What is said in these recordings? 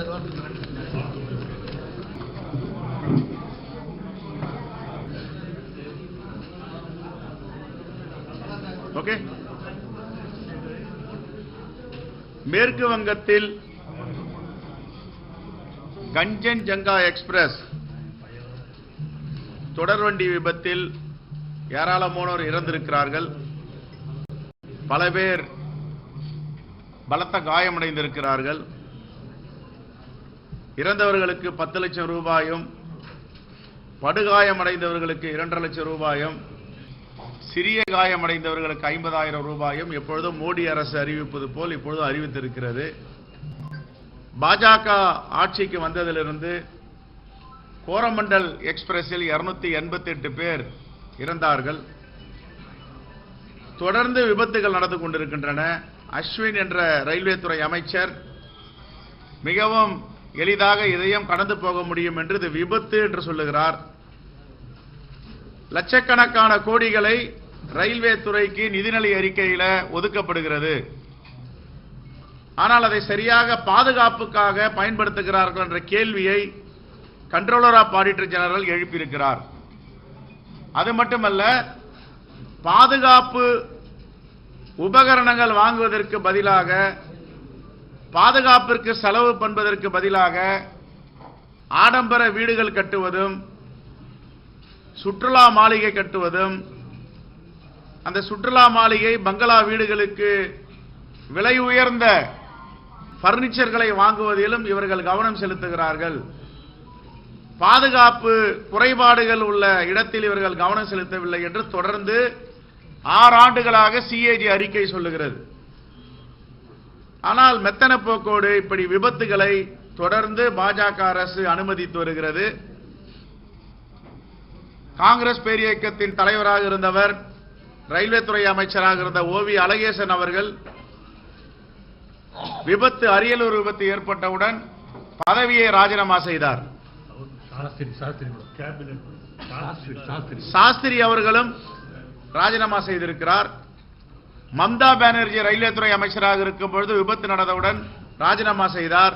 Okay. மேற்கு வங்கத்தில் கஞ்சன் ஜங்கா express தொடர்வண்டி விபத்தில் ஏராளமானோர் இறந்திருக்கிறார்கள். பல பேர் பலத்த காயமடைந்திருக்கிறார்கள். இறந்தவர்களுக்கு பத்து லட்சம் ரூபாயும் படுகாயமடைந்தவர்களுக்கு இரண்டரை லட்சம் ரூபாயும் சிறிய காயமடைந்தவர்களுக்கு ஐம்பதாயிரம் ரூபாயும் எப்பொழுதும் மோடி அரசு அறிவிப்பது போல் இப்பொழுதும் அறிவித்திருக்கிறது. பாஜக ஆட்சிக்கு வந்ததிலிருந்து கோரமண்டல் எக்ஸ்பிரஸில் இருநூத்தி எண்பத்தி எட்டு பேர் இறந்தார்கள். தொடர்ந்து விபத்துகள் நடந்து கொண்டிருக்கின்றன. அஸ்வின் என்ற ரயில்வே துறை அமைச்சர் மிகவும் எளிதாக இதையும் கடந்து போக முடியும் என்று இது விபத்து என்று சொல்லுகிறார். லட்சக்கணக்கான கோடிகளை ரயில்வே துறைக்கு நிதிநிலை அறிக்கையில ஒதுக்கப்படுகிறது. ஆனால் அதை சரியாக பாதுகாப்புக்காக பயன்படுத்துகிறார்கள் என்ற கேள்வியை கண்ட்ரோலர் ஆஃப் ஆடிட்டர் ஜெனரல் எழுப்பியிருக்கிறார். அது மட்டுமல்ல பாதுகாப்பு உபகரணங்கள் வாங்குவதற்கு பதிலாக பாதுகாப்பிற்கு செலவு பண்ணுவதற்கு பதிலாக ஆடம்பர வீடுகள் கட்டுவதும் சுற்றுலா மாளிகை கட்டுவதும் அந்த சுற்றுலா மாளிகை பங்களா வீடுகளுக்கு விலை உயர்ந்த பர்னிச்சர்களை வாங்குவதிலும் இவர்கள் கவனம் செலுத்துகிறார்கள். பாதுகாப்பு குறைபாடுகள் உள்ள இடத்தில் இவர்கள் கவனம் செலுத்தவில்லை என்று தொடர்ந்து ஆறு ஆண்டுகளாக சிஏஜி அறிக்கை சொல்லுகிறது. ஆனால் மெத்தன போக்கோடு இப்படி விபத்துகளை தொடர்ந்து பாஜக அரசு அனுமதித்து வருகிறது. காங்கிரஸ் பேரியக்கத்தின் தலைவராக இருந்தவர் ரயில்வே துறை அமைச்சராக இருந்த ஓவி அழகேசன் அவர்கள் விபத்து அரியலூர் விபத்து ஏற்பட்டவுடன் பதவியை ராஜினாமா செய்தார். சாஸ்திரி அவர்களும் ராஜினாமா செய்திருக்கிறார். மம்தா பானர்ஜி ரயில்வே துறை அமைச்சராக இருக்கும் பொழுது விபத்து நடந்தவுடன் ராஜினாமா செய்தார்.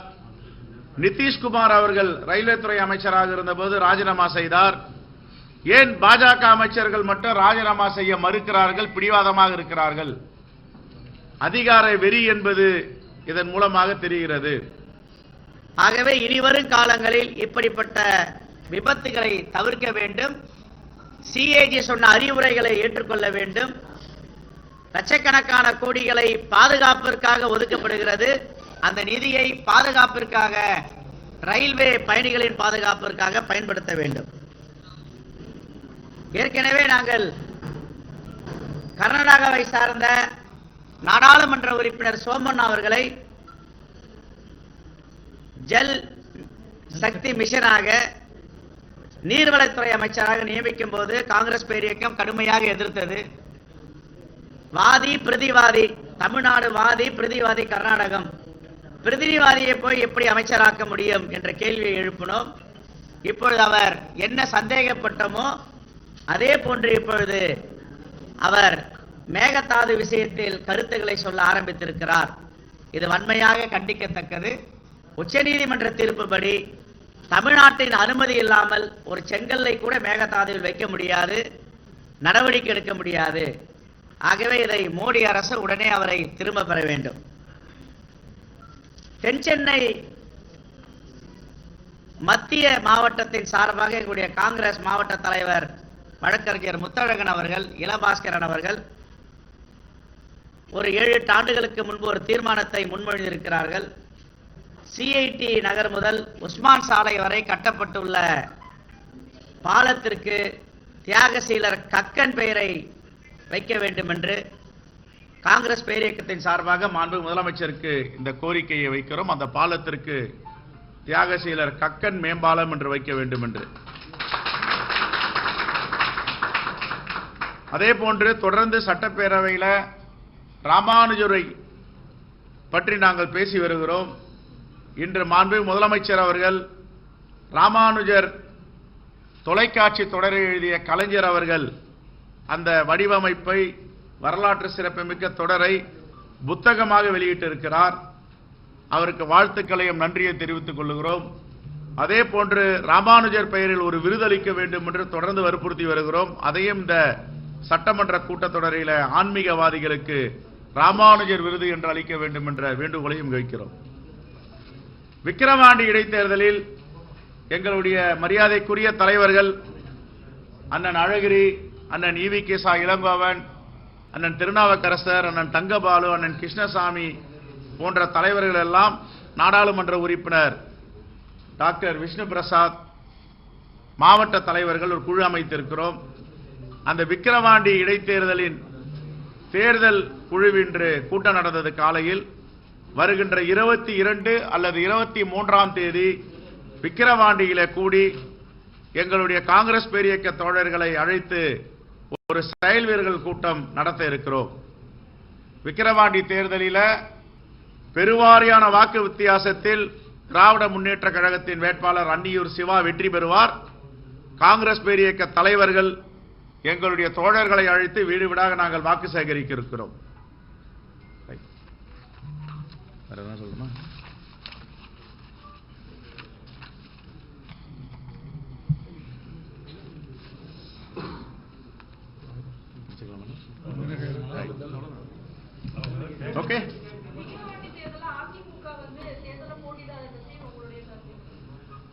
நிதிஷ்குமார் அவர்கள் ரயில்வே துறை அமைச்சராக இருந்தபோது ராஜினாமா செய்தார். ஏன் பாஜக அமைச்சர்கள் மட்டும் ராஜினாமா செய்ய மறுக்கிறார்கள் பிடிவாதமாக இருக்கிறார்கள்? அதிகார வெறி என்பது இதன் மூலமாக தெரிகிறது. ஆகவே இனிவரும் காலங்களில் இப்படிப்பட்ட விபத்துகளை தவிர்க்க வேண்டும். சிஏஜி சொன்ன அறிவுரைகளை ஏற்றுக்கொள்ள வேண்டும். லட்சக்கணக்கான கோடிகளை பாதுகாப்பிற்காக ஒதுக்கப்படுகிறது. அந்த நிதியை பாதுகாப்பிற்காக ரயில்வே பயணிகளின் பாதுகாப்பிற்காக பயன்படுத்த வேண்டும். ஏற்கனவே நாங்கள் கர்நாடகாவை சார்ந்த நாடாளுமன்ற உறுப்பினர் சோமன் அவர்களை ஜல் சக்தி மிஷனாக நீர்வளத்துறை அமைச்சராக நியமிக்கும் போது காங்கிரஸ் பேரியக்கம் கடுமையாக எதிர்த்தது. வாதி பிரதிவாதி தமிழ்நாடு வாதி பிரதிவாதி கர்நாடகம். பிரதிவாதியை போய் எப்படி அமைச்சராக்க முடியும் என்ற கேள்வியை எழுப்பினோம். இப்பொழுது அவர் என்ன சந்தேகப்பட்டமோ அதே போன்று இப்பொழுது அவர் மேகதாது விஷயத்தில் கருத்துக்களை சொல்ல ஆரம்பித்திருக்கிறார். இது வன்மையாக கண்டிக்கத்தக்கது. உச்சநீதிமன்ற தீர்ப்புப்படி தமிழ்நாட்டின் அனுமதி இல்லாமல் ஒரு செங்கல்லை கூட மேகதாதுவில் வைக்க முடியாது. நடவடிக்கை எடுக்க முடியாது. ஆகவே இதை மோடி அரசு உடனே அவரை திரும்ப பெற வேண்டும். தென் சென்னை மத்திய மாவட்டத்தின் சார்பாக எங்களுடைய காங்கிரஸ் மாவட்ட தலைவர் வழக்கறிஞர் முத்தழகன் அவர்கள் இளபாஸ்கரன் அவர்கள் ஒரு ஏழு எட்டு ஆண்டுகளுக்கு முன்பு ஒரு தீர்மானத்தை முன்மொழிந்திருக்கிறார்கள். சிஐடி நகர் முதல் உஸ்மான் சாலை வரை கட்டப்பட்டுள்ள பாலத்திற்கு தியாகசீலர் கக்கன் பெயரை வைக்க வேண்டும் என்று காங்கிரஸ் பேரியக்கத்தின் சார்பாக மாண்பு முதலமைச்சருக்கு இந்த கோரிக்கையை வைக்கிறோம். அந்த பாலத்திற்கு தியாகசீலர் கக்கன் மேம்பாலம் என்று வைக்க வேண்டும் என்று அதே போன்று தொடர்ந்து சட்டப்பேரவையில் ராமானுஜரை பற்றி நாங்கள் பேசி வருகிறோம். இன்று மாண்பு முதலமைச்சர் அவர்கள் ராமானுஜர் தொலைக்காட்சி தொடரை எழுதிய கலைஞர் அவர்கள் அந்த வடிவமைப்பை வரலாற்று சிறப்புமிக்க தொடரை புத்தகமாக வெளியிட்டிருக்கிறார். அவருக்கு வாழ்த்துக்களையும் நன்றியை தெரிவித்துக் கொள்கிறோம். அதே போன்று ராமானுஜர் பெயரில் ஒரு விருதளிக்க வேண்டும் என்று தொடர்ந்து வற்புறுத்தி வருகிறோம். அதையும் இந்த சட்டமன்ற கூட்டத்தொடரில ஆன்மீகவாதிகளுக்கு ராமானுஜர் விருது என்று அளிக்க வேண்டும் என்ற வேண்டுகோளையும் வைக்கிறோம். விக்கிரவாண்டி இடைத்தேர்தலில் எங்களுடைய மரியாதைக்குரிய தலைவர்கள் அண்ணன் அழகிரி அண்ணன் ஈவி கேசா இளங்கோவன் அண்ணன் திருநாவுக்கரசர் அண்ணன் தங்கபாலு அண்ணன் கிருஷ்ணசாமி போன்ற தலைவர்கள் எல்லாம் நாடாளுமன்ற உறுப்பினர். டாக்டர் விஷ்ணு பிரசாத் மாவட்ட தலைவர்கள் ஒரு குழு அமைத்திருக்கிறோம். அந்த விக்கிரவாண்டி இடைத்தேர்தலின் தேர்தல் குழுவின்று கூட்டம் நடந்தது காலையில். வருகின்ற இருபத்தி இரண்டு அல்லது இருபத்தி மூன்றாம் தேதி விக்கிரவாண்டியில கூடி எங்களுடைய காங்கிரஸ் பேரியக்க தோழர்களை அழைத்து ஒரு செயல் வீரர்கள் கூட்டம் நடத்த இருக்கிறோம். விக்கிரவாண்டி தேர்தலில் பெருவாரியான வாக்கு வித்தியாசத்தில் திராவிட முன்னேற்ற கழகத்தின் வேட்பாளர் அன்னியூர் சிவா வெற்றி பெறுவார். காங்கிரஸ் பேரியக்க தலைவர்கள் எங்களுடைய தோழர்களை அழைத்து வீடு வீடாக நாங்கள் வாக்கு சேகரிக்க இருக்கிறோம். வேற சொல்லணுமா ஓகே விக்கிரவாண்டி தேர்தல்ல அதிமுக வந்து தேர்தலை போட்டியிடாத பற்றி உங்களுடைய ஓகே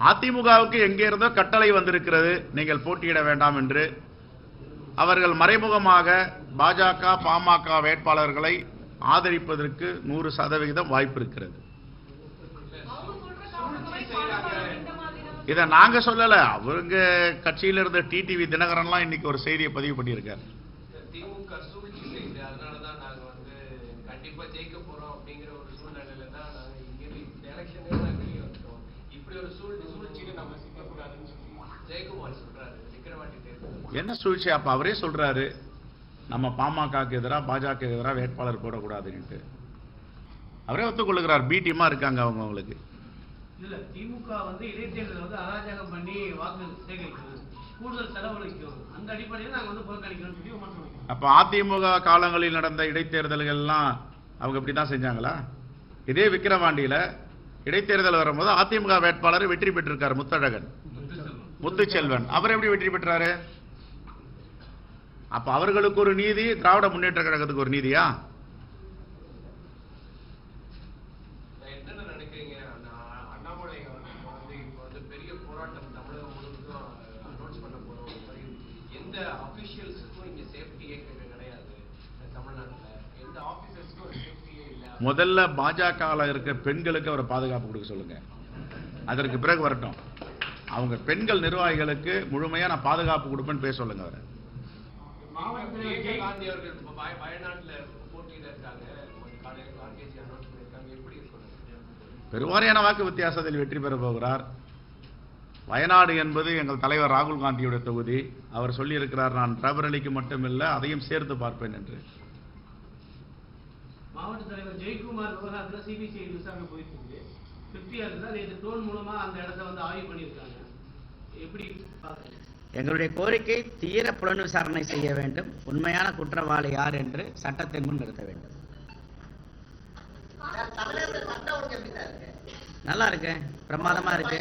அதிமுகவுக்கு எங்கே இருந்தோ கட்டளை வந்திருக்கிறது. நீங்கள் போட்டியிட வேண்டாம் என்று. அவர்கள் மறைமுகமாக பாஜக பாமக வேட்பாளர்களை ஆதரிப்பதற்கு நூறு சதவிகிதம் வாய்ப்பு இருக்கிறது. இதை நாங்கள் சொல்லலை. அவங்க கட்சியில் இருந்த டிடிவி தினகரன்லாம் இன்னைக்கு ஒரு செய்தியை பதிவு பண்ணியிருக்காரு. திமுக சூழ்ச்சி செய்யுது அதனாலதான் நாங்க வந்து கண்டிப்பா ஜெயிக்க போறோம் அப்படிங்கிற ஒரு சூழ்நிலையில தான் நாங்க இங்க இந்த எலெக்ஷனே நாங்க வெளியே வந்துட்டோம். இப்படி ஒரு சூழ் சூழ்ச்சியில நம்ம சிக்கக்கூடாதுன்னு சொல்லி ஜெயக்குமார் சொல்றாரு விக்கிரவாண்டி தேர்தல். என்ன சூழ்ச்சி? அப்ப அவரே சொல்றாரு நம்ம பாமகக்கு எதிராக பாஜக எதிராக வேட்பாளர் போடக்கூடாதுன்னுட்டு. அவரே ஒத்துக்கொள்ளுகிறார். பி இருக்காங்க அவங்க அவங்களுக்கு. இல்ல திமுக வந்து இடைத்தேர்தல் வந்து அராஜகம் பண்ணி வாக்கு சேகரிக்கிறது. கூடுதல் செலவழிக்கும் அந்த அடிப்படையில் நாங்க வந்து புறக்கணிக்கிறோம். அப்ப அதிமுக காலங்களில் நடந்த இடைத்தேர்தல்கள்லாம் அவங்க இப்படி தான் செஞ்சாங்களா? இதே விக்கிரவாண்டியில இடைத்தேர்தல் வரும்போது அதிமுக வேட்பாளர் வெற்றி பெற்றிருக்காரு முத்தழகன். முத்துச்செல்வன். அவர் எப்படி வெற்றி பெற்றாரு? அப்ப அவர்களுக்கு ஒரு நீதி திராவிட முன்னேற்ற கழகத்துக்கு ஒரு நீதியா? என்னென்ன நினைக்கிறீங்க? நான் அண்ணாமலை அவர்கள் வந்து இப்போ வந்து பெரிய போராட்டம் தமிழகம் முழுவதும் அனௌன்ஸ் பண்ண போறோம் ஒரு மாதிரி எந்த அபிஷியல்ஸுக்கும் இங்க சேஃப்டியே கிடையாது. தமிழ்நாட்டுல எந்த ஆபீசர்ஸ்க்கும் ஒரு சேஃப்டியே இல்ல. முதல்ல பாஜகவில் இருக்க பெண்களுக்கு அவரை பாதுகாப்பு கொடுக்க சொல்லுங்க. அதற்கு பிறகு வரட்டும். அவங்க பெண்கள் நிர்வாகிகளுக்கு முழுமையா நான் பாதுகாப்பு கொடுப்பேன்னு பேச சொல்லுங்க அவரை. காந்தி அவர்கள் வயநாட்டுல போட்டியில இருக்காங்க. பெருவாரியான வாக்கு வித்தியாசத்தில் வெற்றி பெற போகிறார். வயநாடு என்பது எங்கள் தலைவர் ராகுல் காந்தியுடைய தொகுதி. அவர் சொல்லியிருக்கிறார் நான் பிரபரலிக்கு மட்டுமில்லை அதையும் சேர்த்து பார்ப்பேன் என்று. மாவட்ட தலைவர் ஜெயக்குமார் விவகாரத்துல சிபிசிஐ விசாரணை போயிட்டு இருக்கு தான் நேற்று ட்ரோன் மூலமா அந்த இடத்த வந்து ஆய்வு பண்ணியிருக்காங்க. எப்படி எங்களுடைய கோரிக்கை தீர புலன் விசாரணை செய்ய வேண்டும். உண்மையான குற்றவாளி யார் என்று சட்டத்தின் முன் நிறுத்த வேண்டும். நல்லா இருக்கு பிரமாதமா இருக்கு.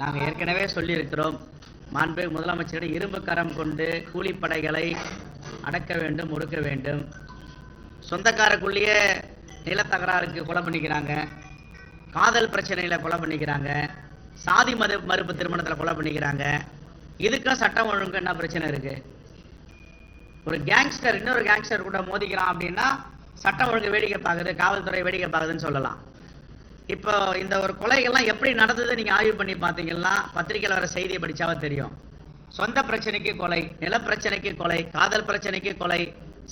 நாங்கள் ஏற்கனவே சொல்லியிருக்கிறோம். மாண்பு முதலமைச்சரிடம் இரும்பு கரம் கொண்டு கூலிப்படைகளை அடக்க வேண்டும் ஒடுக்க வேண்டும். சொந்தக்காரக்குள்ளேயே நிலத்தகராறுக்கு கொலை பண்ணிக்கிறாங்க. காதல் பிரச்சனையில் கொலை பண்ணிக்கிறாங்க. சாதி மறு மறுப்பு திருமணத்தில் கொலை பண்ணிக்கிறாங்க. இதுக்கும் சட்டம் ஒழுங்கு என்ன பிரச்சனை இருக்குது ஒரு கேங்ஸ்டர் இன்னொரு கேங்ஸ்டர் கூட மோதிக்கிறான் அப்படின்னா சட்டம் ஒழுங்கு வேடிக்கை பார்க்குது காவல்துறை வேடிக்கை பார்க்குதுன்னு சொல்லலாம். இப்போ இந்த ஒரு கொலைகள்லாம் எப்படி நடந்தது நீங்கள் ஆய்வு பண்ணி பார்த்தீங்கன்னா பத்திரிக்கையில் வர செய்தியை படித்தாவே தெரியும். சொந்த பிரச்சனைக்கு கொலை நிலப்பிரச்சனைக்கு கொலை காதல் பிரச்சனைக்கு கொலை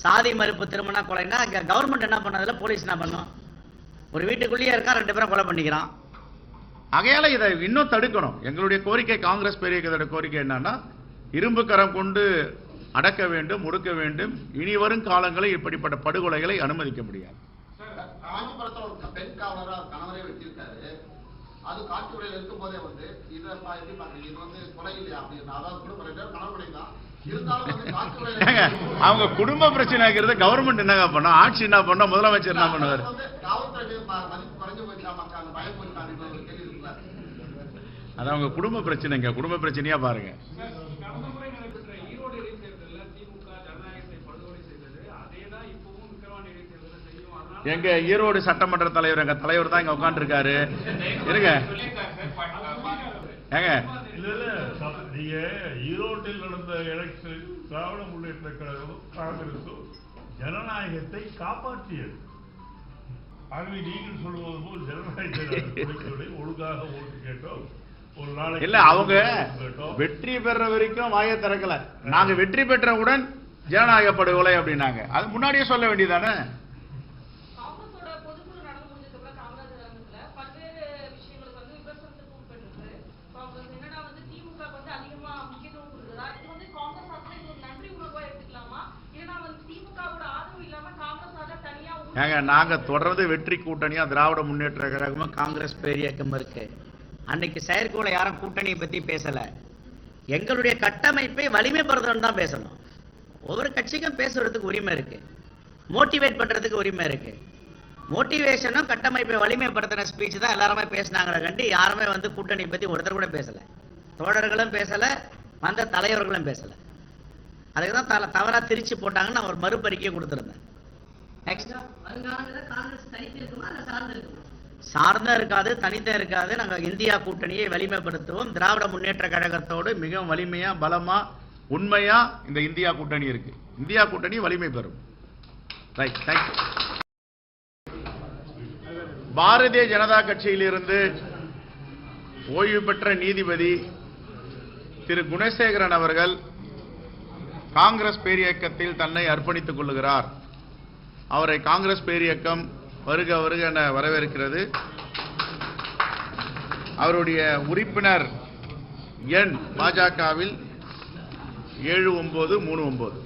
சாதி மறுப்பு திருமண கொலைன்னா அங்கே கவர்மெண்ட் என்ன பண்ணதில் போலீஸ் என்ன பண்ணும்? ஒரு வீட்டுக்குள்ளேயே இருக்கா ரெண்டு பேரும் கொலை பண்ணிக்கிறான். ஆகையால இதை இன்னும் தடுக்கணும். எங்களுடைய கோரிக்கை காங்கிரஸ் பெரியக்கதோட கோரிக்கை என்னன்னா இரும்பு கரம் கொண்டு அடக்க வேண்டும் ஒடுக்க வேண்டும். இனி வரும் காலங்களில் இப்படிப்பட்ட படுகொலைகளை அனுமதிக்க முடியாது. அவங்க குடும்ப பிரச்சனைங்கிறது கவர்மெண்ட் என்னங்க பண்ணும் ஆட்சி என்ன பண்ணும் முதலமைச்சர் என்ன பண்ணுவார்? அது அவங்க குடும்ப பிரச்சனைங்க. குடும்ப பிரச்சனையா பாருங்க கடந்த முறை நடைபெற்ற ஈரோடு இடைத்தேர்தலில் திமுக ஜனநாயகத்தை படுகொலை செய்தது அதே தான் இப்பவும் விக்கிரவாண்டி இடைத்தேர்தலில் செய்யும் அதனால எங்க ஈரோடு சட்டமன்ற தலைவர் எங்க தலைவர் தான் இங்க உட்காந்துருக்காரு இருங்க. ஏங்க. நீங்க ஈரோட்டில் நடந்த எலெக்ஷன் திராவிட முன்னேற்ற கழகமும் காங்கிரசும் ஜனநாயகத்தை காப்பாற்றியது. ஆகவே நீங்கள் சொல்வது போல் ஜனநாயகத்தை ஒழுங்காக ஓட்டு கேட்டோம். இல்ல அவங்க. வெற்றி பெற வரைக்கும் வாயை திறக்கல. நாங்க வெற்றி பெற்றவுடன் ஜனநாயக படுகொலை அப்படின்னாங்க. அது முன்னாடியே சொல்ல வேண்டியதானே ஏங்க நாங்கள் தொடர்ந்து வெற்றி கூட்டணியாக திராவிட முன்னேற்ற கழகமும் காங்கிரஸ் பேரியக்கம் இருக்கு. அன்னைக்கு செயற்கோளை யாரும் கூட்டணியை பற்றி பேசலை. எங்களுடைய கட்டமைப்பை வலிமைப்படுத்தணும் தான் பேசணும். ஒவ்வொரு கட்சிக்கும் பேசுறதுக்கு உரிமை இருக்கு. மோட்டிவேட் பண்ணுறதுக்கு உரிமை இருக்கு. மோட்டிவேஷனும் கட்டமைப்பை வலிமைப்படுத்தின ஸ்பீச் தான் எல்லாருமே பேசினாங்களே கண்டு யாருமே வந்து கூட்டணி பற்றி ஒருத்தர் கூட பேசலை. தோழர்களும் பேசலை வந்த தலைவர்களும் பேசலை. அதுக்கு தான் தலை தவறாக திரிச்சு போட்டாங்கன்னு நான் ஒரு மறுபறிக்கை கொடுத்துருந்தேன். சார்ந்த இருக்காது தனித்த இருக்காது. நாங்கள் இந்தியா கூட்டணியை வலிமைப்படுத்துவோம். திராவிட முன்னேற்ற கழகத்தோடு மிகவும் வலிமையா பலமா உண்மையா இந்த இந்தியா கூட்டணி இருக்கு. இந்தியா கூட்டணி வலிமை பெறும். ரைட் தேங்க்யூ பாரதிய ஜனதா கட்சியிலிருந்து ஓய்வு பெற்ற நீதிபதி திரு. குணசேகரன் அவர்கள் காங்கிரஸ் பேரியக்கத்தில் தன்னை அர்ப்பணித்துக் கொள்கிறார் அவரை காங்கிரஸ் பேரியக்கம் வருக வருக என வரவேற்கிறது. அவருடைய உறுப்பினர் எண் பாஜகவில் ஏழு ஒன்பது மூணு ஒன்பது.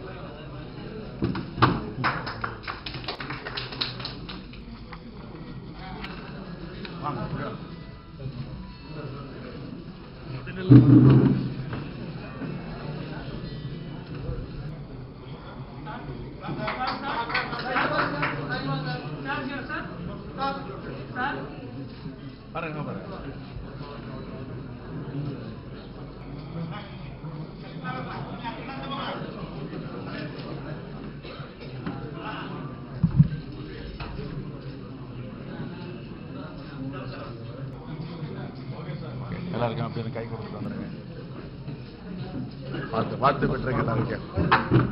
பாருங்க பாருங்க எல்லாருக்கும் அப்படி கை கொடுத்துட்டு வந்துருங்க பார்த்து பார்த்து பெற்றுங்க எல்லாருக்கும்